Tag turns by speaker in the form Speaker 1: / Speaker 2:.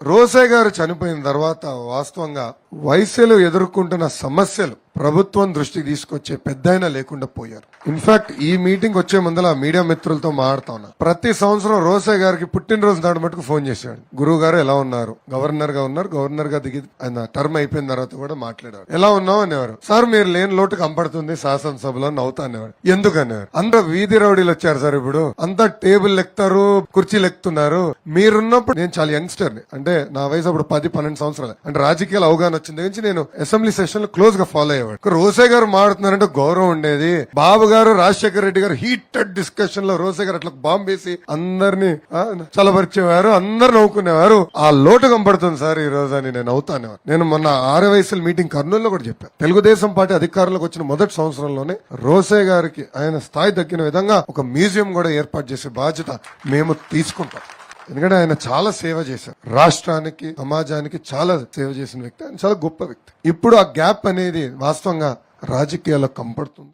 Speaker 1: రోసే గారు చనిపోయిన తర్వాత వాస్తవంగా వైశ్యలు ఎదుర్కొంటున్న సమస్యలు ప్రభుత్వం దృష్టికి తీసుకొచ్చే పెద్దయినా లేకుండా పోయారు. ఇన్ఫాక్ట్ ఈ మీటింగ్ వచ్చే ముందర మీడియా మిత్రులతో మాట్లాడుతా ఉన్నా. ప్రతి సంవత్సరం రోసే గారికి పుట్టినరోజు నాడు మటుకు ఫోన్ చేశాడు గురువు గారు ఎలా ఉన్నారు? గవర్నర్గా ఉన్నారు. గవర్నర్గా దిగి ఆయన టర్మ్ అయిపోయిన తర్వాత కూడా మాట్లాడారు ఎలా ఉన్నావు అనేవారు. సార్ మీరు లేని లోటు కంపడుతుంది శాసనసభలో నవ్వుతా అనేవారు ఎందుకు? అనేవారు అందరూ వీధి రౌడీలు వచ్చారు సార్ ఇప్పుడు. అంతా టేబుల్ లెక్తారు కుర్చీలు ఎక్కుతున్నారు మీరున్నప్పుడు నేను చాలా యంగ్స్టర్ని. అంటే నా వయసు అప్పుడు పది పన్నెండు సంవత్సరాలు. అంటే రాజకీయాల అవగాహన వచ్చిన దగ్గర నుంచి నేను అసెంబ్లీ సెషన్ క్లోజ్గా ఫాలో అయ్యేవాడు రోసే గారు మాడుతున్నారంటే గౌరవం ఉండేది. బాబు గారు రాజశేఖర రెడ్డి గారు హీటెడ్ డిస్కషన్లో రోసే గారు అట్లా బాంబు వేసి అందరినీ చలపరిచేవారు అందరు నవ్వుకునేవారు. ఆ లోటు కంపడుతుంది సార్ ఈ రోజు అని నేను అవుతాను నేను మొన్న ఆరు వయసుల మీటింగ్ కర్నూలులో కూడా చెప్పాను తెలుగుదేశం పార్టీ అధికారంలోకి వచ్చిన మొదటి సంవత్సరంలోనే రోసే గారికి ఆయన స్థాయి దక్కిన విధంగా ఒక మ్యూజియం కూడా ఏర్పాటు చేసే బాధ్యత మేము తీసుకుంటాం. ఎందుకంటే ఆయన చాలా సేవ చేశారు. రాష్ట్రానికి సమాజానికి చాలా సేవ చేసిన వ్యక్తి. ఆయన చాలా గొప్ప వ్యక్తి. ఇప్పుడు ఆ గ్యాప్ అనేది వాస్తవంగా రాజకీయాల్లో కంపడుతుంది.